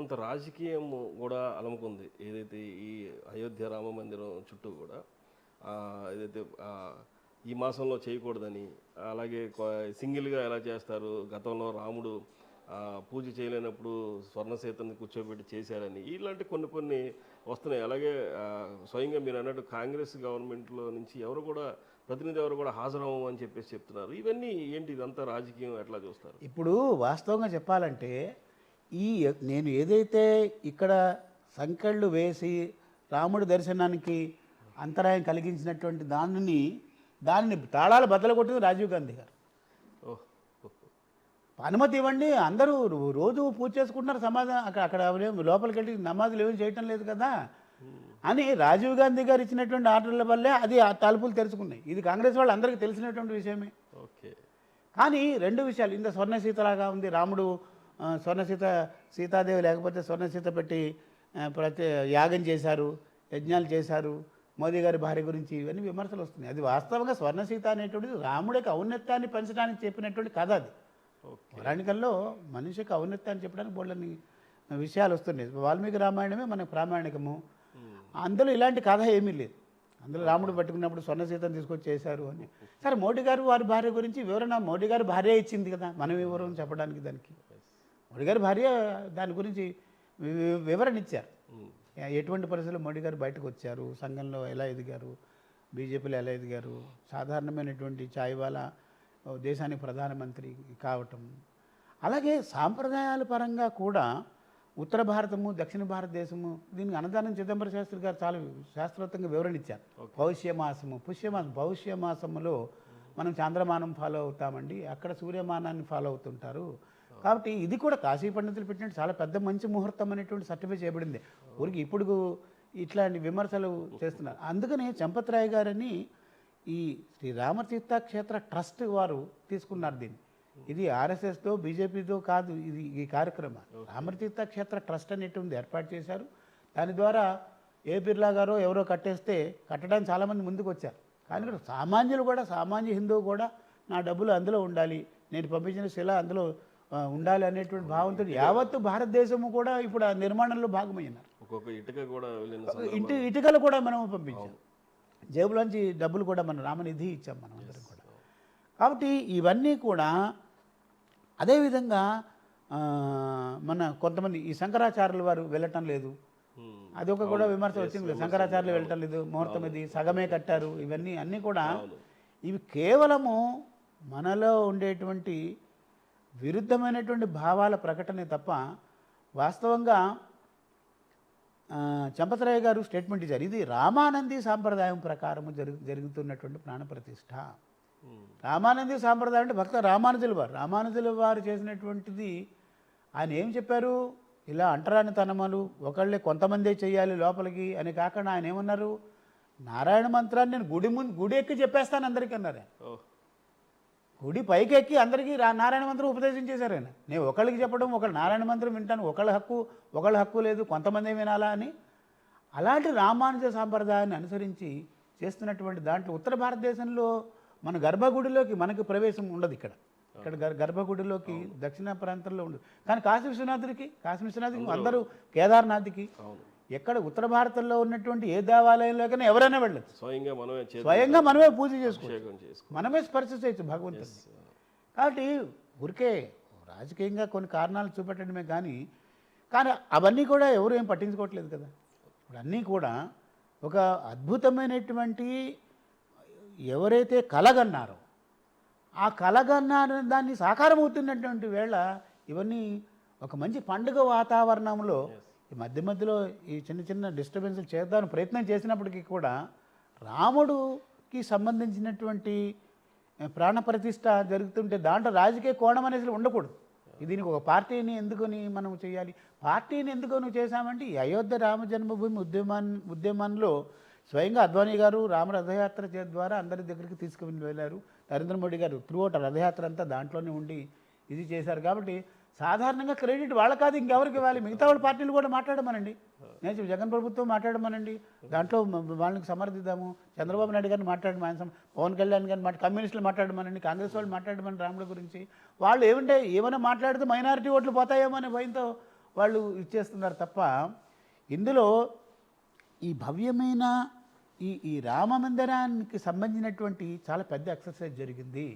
కొంత రాజకీయం కూడా అలముకుంది. ఏదైతే ఈ అయోధ్య రామ మందిరం చుట్టూ కూడా ఏదైతే ఈ మాసంలో చేయకూడదని అలాగే సింగిల్గా ఎలా చేస్తారు గతంలో రాముడు పూజ చేయలేనప్పుడు స్వర్ణసీతని కూర్చోబెట్టి చేశారని ఇలాంటి కొన్ని కొన్ని వస్తున్నాయి. అలాగే స్వయంగా మీరు అన్నట్టు కాంగ్రెస్ గవర్నమెంట్లో నుంచి ఎవరు కూడా ప్రతినిధి ఎవరు కూడా హాజరవ్వము అని చెప్పేసి చెప్తున్నారు. ఇవన్నీ ఏంటి ఇదంతా రాజకీయం ఎట్లా చూస్తారు? ఇప్పుడు వాస్తవంగా చెప్పాలంటే ఈ నేను ఏదైతే ఇక్కడ సంకెళ్ళు వేసి రాముడి దర్శనానికి అంతరాయం కలిగించినటువంటి దానిని దానిని తాళాలు బద్దలు కొట్టింది రాజీవ్ గాంధీ గారు. ఓహ్. అనుమతి ఇవ్వండి అందరూ రోజు పూజ చేసుకుంటున్నారు సమాధానం అక్కడ అక్కడ లోపలికి వెళ్ళి నమాజులు ఏమీ చేయటం లేదు కదా. అని రాజీవ్ గాంధీ గారు ఇచ్చినటువంటి ఆర్డర్ల వల్లే అది ఆ తలుపులు తెరుచుకున్నాయి. ఇది కాంగ్రెస్ వాళ్ళు అందరికీ తెలిసినటువంటి విషయమే. ఓకే. కానీ రెండు విషయాలు ఇంత స్వర్ణ సీతలాగా ఉంది రాముడు ఆ, స్వర్ణ సీత సీతాదేవి లేకపోతే స్వర్ణ సీత పెట్టి ప్రతి యాగం చేశారు యజ్ఞాలు చేశారు మోదీ గారి భార్య గురించి ఇవన్నీ విమర్శలు వస్తున్నాయి. అది వాస్తవంగా స్వర్ణ సీత అనేటువంటిది రాముడికి ఔన్నత్యాన్ని పెంచడానికి చెప్పినటువంటి కథ అది. ఓకే. పౌరాణికంలో మనిషికి ఔన్నత్యాన్ని చెప్పడానికి బోళ్ళని విషయాలు వస్తున్నాయి. వాల్మీకి రామాయణమే మనకు ప్రామాణికము. అందులో ఇలాంటి కథ ఏమీ లేదు. అందులో రాముడు పట్టుకున్నప్పుడు స్వర్ణ సీతను తీసుకొచ్చి చేశారు అని. సరే మోడీ గారు వారి భార్య గురించి వివరణ మోడీ గారి భార్య ఇచ్చింది కదా మనం వివరం చెప్పడానికి దానికి. మోడీ గారి భార్య దాని గురించి వివరణ ఇచ్చారు. ఎటువంటి పరిస్థితుల్లో మోడీ గారు బయటకు వచ్చారు? సంఘంలో ఎలా ఎదిగారు? బీజేపీలో ఎలా ఎదిగారు? సాధారణమైనటువంటి చాయ్ వాళ్ళ దేశానికి ప్రధానమంత్రి కావటం. అలాగే సాంప్రదాయాల పరంగా కూడా ఉత్తర భారతము దక్షిణ భారతదేశము దీనికి అన్నదానం చిదంబర శాస్త్రి గారు చాలా శాస్త్రోక్తంగా వివరణ ఇచ్చారు. పౌష్యమాసము పుష్యమాసం పౌష్యమాసములో మనం చాంద్రమానం ఫాలో అవుతామండి. అక్కడ సూర్యమానాన్ని ఫాలో అవుతుంటారు. కాబట్టి ఇది కూడా కాశీ పండితులు పెట్టినట్టు చాలా పెద్ద మంచి ముహూర్తం అనేటువంటి సర్టిఫై చేయబడింది. ఊరికి ఇప్పుడు ఇట్లాంటి విమర్శలు చేస్తున్నారు. అందుకని చంపత్రాయ్ గారని ఈ శ్రీ రామతీర్థ క్షేత్ర ట్రస్ట్ వారు తీసుకున్నారు దీన్ని. ఇది ఆర్ఎస్ఎస్తో బీజేపీతో కాదు ఇది ఈ కార్యక్రమం. రామతీర్థ క్షేత్ర ట్రస్ట్ అనేటువంటి ఏర్పాటు చేశారు. దాని ద్వారా ఏ బిర్లా గారో ఎవరో కట్టేస్తే కట్టడానికి చాలామంది ముందుకు వచ్చారు. కానీ ఇక్కడ సామాన్యులు కూడా సామాన్య హిందువు కూడా నా డబ్బులు అందులో ఉండాలి నేను పంపించిన శిల అందులో ఉండాలి అనేటువంటి భావంతో యావత్తు భారతదేశము కూడా ఇప్పుడు ఆ నిర్మాణంలో ఇటుక కూడా సందర్భం. ఇంటి ఇటుకలు కూడా మనం పంపించాం. జేబులోంచి డబ్బులు కూడా మనం రామనిధి ఇచ్చాం మనం అందరం కూడా. కాబట్టి ఇవన్నీ కూడా అదేవిధంగా మన కొంతమంది ఈ శంకరాచార్యుల వారు వెళ్ళటం లేదు. అదొక కూడా విమర్శ వచ్చింది. కదా, శంకరాచార్యులు వెళ్ళటం లేదు. ముహూర్తం ఇది సగమే కట్టారు. ఇవన్నీ అన్నీ కూడా ఇవి కేవలము మనలో ఉండేటువంటి విరుద్ధమైనటువంటి భావాల ప్రకటనే తప్ప వాస్తవంగా ఆ, చంపతరాయ గారు స్టేట్మెంట్ ఇచ్చారు. ఇది రామానంది సాంప్రదాయం ప్రకారం జరుగు జరుగుతున్నటువంటి ప్రాణప్రతిష్ఠ రామానంది సాంప్రదాయం అంటే భక్త రామానుజుల వారు. రామానుజుల వారు చేసినటువంటిది ఆయన ఏం చెప్పారు? ఇలా అంటరాని తనమలు ఒకళ్ళే కొంతమందే చేయాలి లోపలికి అని కాకుండా ఆయన ఏమన్నారు? నారాయణ మంత్రాన్ని నేను గుడి ముందు గుడి ఎక్కి చెప్పేస్తాను అందరికీ అన్నారు ఓ గుడి పైకి ఎక్కి అందరికీ నారాయణ మంత్రం ఉపదేశం చేశారు ఆయన. నేను ఒకళ్ళకి చెప్పడం ఒకళ్ళు నారాయణ మంత్రం వింటాను ఒకళ్ళ హక్కు ఒకళ్ళ హక్కు లేదు కొంతమంది వినాలా అని. అలాంటి రామానుజ సాంప్రదాయాన్ని అనుసరించి చేస్తున్నటువంటి దాంట్లో ఉత్తర భారతదేశంలో మన గర్భగుడిలోకి మనకి ప్రవేశం ఉండదు ఇక్కడ. ఇక్కడ గర్- గర్భగుడిలోకి దక్షిణ ప్రాంతంలో ఉండదు. కానీ కాశీ విశ్వనాథుడికి కాశీ విశ్వనాథుడికి అందరూ కేదార్నాథ్కి ఎక్కడ ఉత్తర భారతంలో ఉన్నటువంటి ఏ దేవాలయంలోకైనా ఎవరైనా వెళ్ళచ్చు. స్వయంగా మనమే స్వయంగా మనమే పూజ చేసుకోవచ్చు. మనమే స్పర్శ చేయొచ్చు భగవంతుని. కాబట్టి ఊరికే రాజకీయంగా కొన్ని కారణాలు చూపెట్టడమే కానీ కానీ అవన్నీ కూడా ఎవరు ఏం పట్టించుకోవట్లేదు కదా. ఇప్పుడు అన్నీ కూడా ఒక అద్భుతమైనటువంటి ఎవరైతే కలగన్నారో ఆ కలగన్నారు దాన్ని సాకారం అవుతున్నటువంటి వేళ ఇవన్నీ ఒక మంచి పండుగ వాతావరణంలో ఈ మధ్య మధ్యలో ఈ చిన్న చిన్న డిస్టర్బెన్స్లు చేద్దామని ప్రయత్నం చేసినప్పటికీ కూడా రాముడుకి సంబంధించినటువంటి ప్రాణప్రతిష్ట జరుగుతుంటే దాంట్లో రాజకీయ కోణం అనేది ఉండకూడదు. దీనికి ఒక పార్టీని ఎందుకుని మనం చేయాలి? పార్టీని ఎందుకు నువ్వు చేశామంటే ఈ అయోధ్య రామ జన్మభూమి ఉద్యమాన్ ఉద్యమంలో స్వయంగా అద్వానీ గారు రామ రథయాత్ర చే- ద్వారా అందరి దగ్గరికి తీసుకుని వెళ్ళారు. నరేంద్ర మోడీ గారు త్రూఅవుట్ రథయాత్ర అంతా దాంట్లోనే ఉండి ఇది చేశారు కాబట్టి సాధారణంగా క్రెడిట్ వాళ్ళ కాదు ఇంకెవరికి ఇవ్వాలి? మిగతా వాళ్ళ పార్టీలు కూడా మాట్లాడమనండి. నేను జగన్ ప్రభుత్వం మాట్లాడమనండి. దాంట్లో వాళ్ళకి సమర్థిద్దాము. చంద్రబాబు నాయుడు గారిని మాట్లాడమని ఆయన పవన్ కళ్యాణ్ గారిని మాట్లా కమ్యూనిస్టులు మాట్లాడమనండి కాంగ్రెస్ వాళ్ళు మాట్లాడమని రాముల గురించి. వాళ్ళు ఏమంటే ఏమైనా మాట్లాడితే మైనారిటీ ఓట్లు పోతాయేమో అనే భయంతో వాళ్ళు ఇచ్చేస్తున్నారు తప్ప ఇందులో ఈ భవ్యమైన ఈ ఈ రామ మందిరానికి సంబంధించినటువంటి చాలా పెద్ద ఎక్సర్సైజ్ జరిగింది.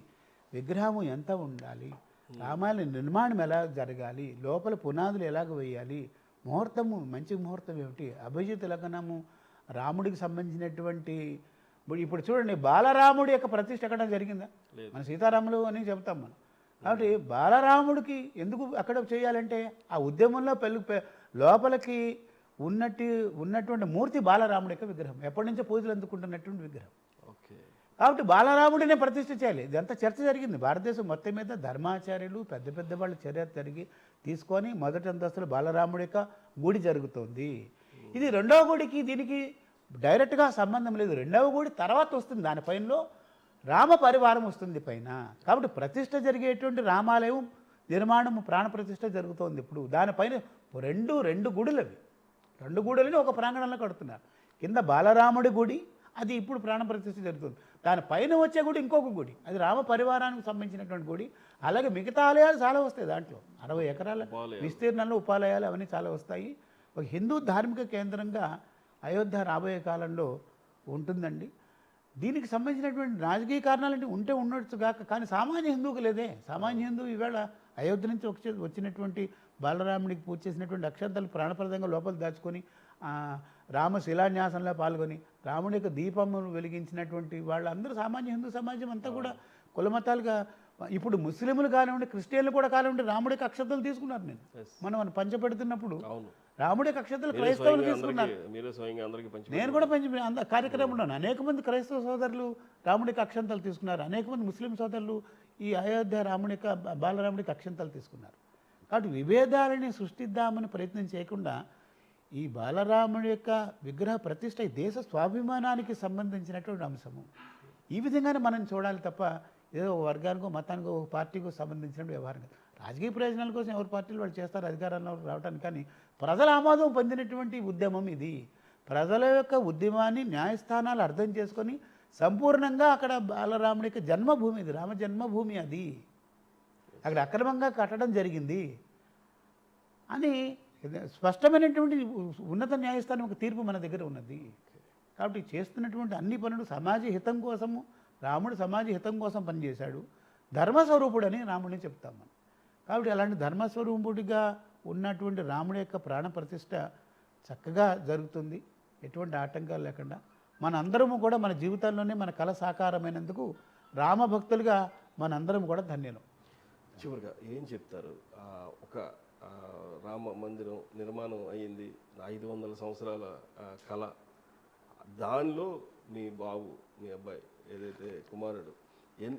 విగ్రహం ఎంత ఉండాలి? రామాలయ నిర్మాణం ఎలా జరగాలి? లోపల పునాదులు ఎలాగ వేయాలి? ముహూర్తము మంచి ముహూర్తం ఏమిటి? అభిజిత్ లగ్నము రాముడికి సంబంధించినటువంటి ఇప్పుడు చూడండి బాలరాముడి యొక్క ప్రతిష్ట ఎక్కడ జరిగిందా. మన సీతారాములు అని చెప్తాం మనం. కాబట్టి బాలరాముడికి ఎందుకు అక్కడ చేయాలంటే ఆ ఉద్యమంలో పెళ్ళి లోపలికి ఉన్నట్టు ఉన్నటువంటి మూర్తి బాలరాముడి యొక్క విగ్రహం. ఎప్పటి నుంచో పూజలు అందుకుంటున్నటువంటి విగ్రహం. కాబట్టి బాలరాముడినే ప్రతిష్ఠ చేయాలి. ఇదంతా చర్చ జరిగింది. భారతదేశం మొత్తం మీద ధర్మాచార్యులు పెద్ద పెద్ద వాళ్ళ చర్య జరిగి తీసుకొని మొదటి అంతస్తులో బాలరాముడి యొక్క గుడి జరుగుతుంది. ఇది రెండవ గుడికి దీనికి డైరెక్ట్గా సంబంధం లేదు. రెండవ గుడి తర్వాత వస్తుంది. దానిపైనలో రామ పరివారం వస్తుంది పైన. కాబట్టి ప్రతిష్ఠ జరిగేటువంటి రామాలయం నిర్మాణం ప్రాణ ప్రతిష్ఠ జరుగుతోంది ఇప్పుడు. దానిపైన రెండు రెండు గుడులవి. రెండు గుడులని ఒక ప్రాంగణంలో కడుతున్నారు. కింద బాలరాముడి గుడి అది ఇప్పుడు ప్రాణ ప్రతిష్ఠ జరుగుతుంది. దాని పైన వచ్చే గుడి ఇంకొక గుడి. అది రామ పరివారానికి సంబంధించినటువంటి గుడి. అలాగే మిగతా ఆలయాలు చాలా వస్తాయి దాంట్లో. అరవై ఎకరాల. విస్తీర్ణంలో ఉపాలయాలు అవన్నీ చాలా వస్తాయి. ఒక హిందూ ధార్మిక కేంద్రంగా అయోధ్య రాబోయే కాలంలో ఉంటుందండి. దీనికి సంబంధించినటువంటి రాజకీయ కారణాలంటే ఉంటే ఉండొచ్చు కాక కానీ సామాన్య హిందువుకు లేదే. సామాన్య హిందువు ఈవేళ అయోధ్య నుంచి వచ్చే వచ్చినటువంటి బాలరాముడికి పూజ చేసినటువంటి అక్షంతలు ప్రాణప్రదంగా లోపల దాచుకొని రామ శిలాన్యాసంలో పాల్గొని రాముడి యొక్క దీపమును వెలిగించినటువంటి వాళ్ళందరూ సామాన్య హిందూ సమాజం అంతా కూడా కులమతాలుగా ఇప్పుడు ముస్లింలు కానివ్వండి క్రిస్టియన్లు కూడా కానివ్వండి రాముడి యొక్క అక్షంతలు తీసుకున్నారు నేను. మనం అవును. రాముడి అక్షంతలు క్రైస్తవులు తీసుకున్నారు. నేను కూడా పంచి కార్యక్రమంలో అనేక మంది క్రైస్తవ సోదరులు రాముడికి అక్షంతలు తీసుకున్నారు. అనేక మంది ముస్లిం సోదరులు ఈ అయోధ్య రాముడి బాలరాముడికి అక్షంతలు తీసుకున్నారు. కాబట్టి విభేదాలని సృష్టిద్దామని ప్రయత్నం చేయకుండా ఈ బాలరాముడి యొక్క విగ్రహ ప్రతిష్ట ఈ దేశ స్వాభిమానానికి సంబంధించినటువంటి అంశము. ఈ విధంగానే మనం చూడాలి తప్ప ఏదో వర్గానికో మతానికో పార్టీకో సంబంధించిన వ్యవహారం కాదు. రాజకీయ ప్రయోజనాల కోసం ఎవరి పార్టీలు వాళ్ళు చేస్తారు అధికారంలో రావడానికి కానీ ప్రజల ఆమోదం పొందినటువంటి ఉద్యమం ఇది. ప్రజల యొక్క ఉద్యమాన్ని న్యాయస్థానాలు అర్థం చేసుకొని సంపూర్ణంగా అక్కడ బాలరాముడి యొక్క జన్మభూమి ఇది రామ జన్మభూమి అది. అక్కడ అక్రమంగా కట్టడం జరిగింది. అని స్పష్టమైనటువంటి ఉన్నత న్యాయస్థానం ఒక తీర్పు మన దగ్గర ఉన్నది. కాబట్టి చేస్తున్నటువంటి అన్ని పనులు సమాజ హితం కోసము రాముడు సమాజ హితం కోసం పనిచేశాడు. ధర్మస్వరూపుడని రాముడిని చెప్తాం మనం. కాబట్టి అలాంటి ధర్మస్వరూపుడిగా ఉన్నటువంటి రాముడి యొక్క ప్రాణ ప్రతిష్ట చక్కగా జరుగుతుంది. ఎటువంటి ఆటంకాలు లేకుండా మనందరము కూడా మన జీవితంలోనే మన కళ సాకారమైనందుకు రామభక్తులుగా మనందరం కూడా ధన్యులం. చివరిగా ఏం చెప్తారు? ఒక రామ మందిరం నిర్మాణం అయ్యింది. ఐదు వందల సంవత్సరాల కళ. దానిలో మీ బాబు మీ అబ్బాయి ఏదైతే కుమారుడు ఎన్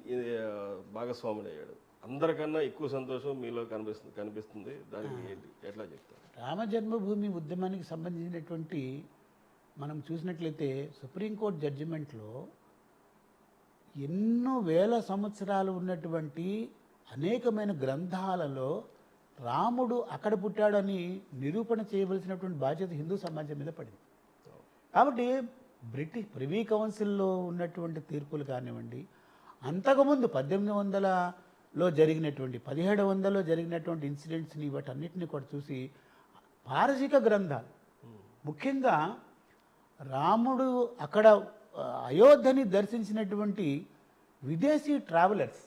భాగస్వాముడు అయ్యాడు. అందరికన్నా ఎక్కువ సంతోషం మీలో కనిపిస్తుంది కనిపిస్తుంది. దానికి ఏంటి? ఎట్లా చెప్తారు? రామ జన్మభూమి ఉద్యమానికి సంబంధించినటువంటి మనం చూసినట్లయితే సుప్రీంకోర్టు జడ్జిమెంట్లో ఎన్నో వేల సంవత్సరాలు ఉన్నటువంటి అనేకమైన గ్రంథాలలో రాముడు అక్కడ పుట్టాడని నిరూపణ చేయవలసినటువంటి బాధ్యత హిందూ సమాజం మీద పడింది. కాబట్టి బ్రిటిష్ ప్రివీ కౌన్సిల్లో ఉన్నటువంటి తీర్పులు కానివ్వండి అంతకుముందు పద్దెనిమిది వందలలో జరిగినటువంటి పదిహేడు వందలలో జరిగినటువంటి ఇన్సిడెంట్స్ని వాటన్నిటిని కూడా చూసి పారసిక గ్రంథాలు. ముఖ్యంగా రాముడు అక్కడ అయోధ్యని దర్శించినటువంటి విదేశీ ట్రావెలర్స్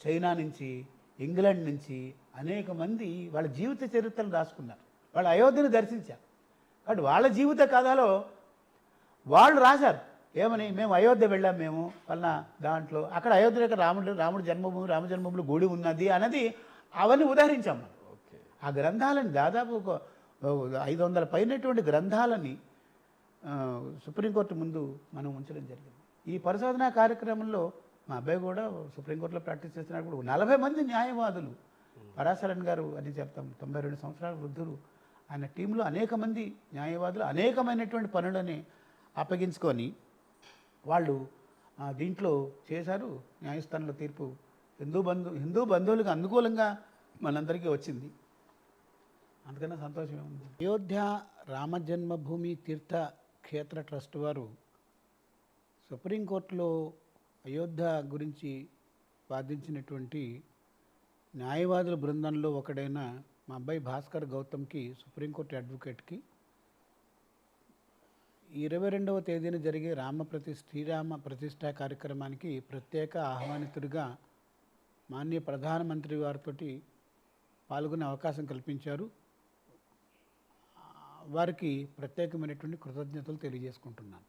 చైనా నుంచి ఇంగ్లాండ్ నుంచి అనేక మంది వాళ్ళ జీవిత చరిత్రలు రాసుకున్నారు. వాళ్ళు అయోధ్యని దర్శించారు. కాబట్టి వాళ్ళ జీవిత కథలో వాళ్ళు రాశారు. ఏమని? మేము అయోధ్య వెళ్ళాం మేము వలన దాంట్లో. అక్కడ అయోధ్య యొక్క రాముడు రాముడు జన్మభూమి రామ జన్మభూమిలో గుడి ఉన్నది అన్నది అవన్నీ ఉదాహరించాం మనం. ఓకే. ఆ గ్రంథాలని దాదాపు ఒక ఐదు వందల పైనటువంటి గ్రంథాలని సుప్రీంకోర్టు ముందు మనం ఉంచడం జరిగింది. ఈ పరిశోధనా కార్యక్రమంలో మా అబ్బాయి కూడా సుప్రీంకోర్టులో ప్రాక్టీస్ చేస్తున్నప్పుడు నలభై మంది న్యాయవాదులు పరాశరన్ గారు అని చెప్తాం. తొంభై రెండు సంవత్సరాల వృద్ధులు. ఆయన టీంలో అనేక మంది న్యాయవాదులు అనేకమైనటువంటి పనులని అప్పగించుకొని వాళ్ళు దీంట్లో చేశారు న్యాయస్థానంలో తీర్పు. హిందూ బంధు హిందూ బంధువులకు అనుకూలంగా మనందరికీ వచ్చింది. అందుకనే సంతోషం ఉంది అయోధ్య రామ జన్మభూమి తీర్థ క్షేత్ర ట్రస్ట్ వారు సుప్రీంకోర్టులో అయోధ్య గురించి వాదించినటువంటి న్యాయవాదుల బృందంలో ఒకడైన మా అబ్బాయి భాస్కర్ గౌతమ్కి సుప్రీంకోర్టు అడ్వకేట్కి ఇరవై రెండవ తేదీన జరిగే రామ ప్రతి శ్రీరామ ప్రతిష్ట కార్యక్రమానికి ప్రత్యేక ఆహ్వానితుడిగా మాన్య ప్రధానమంత్రి వారితో పాల్గొనే అవకాశం కల్పించారు. వారికి ప్రత్యేకమైనటువంటి కృతజ్ఞతలు తెలియజేసుకుంటున్నాను.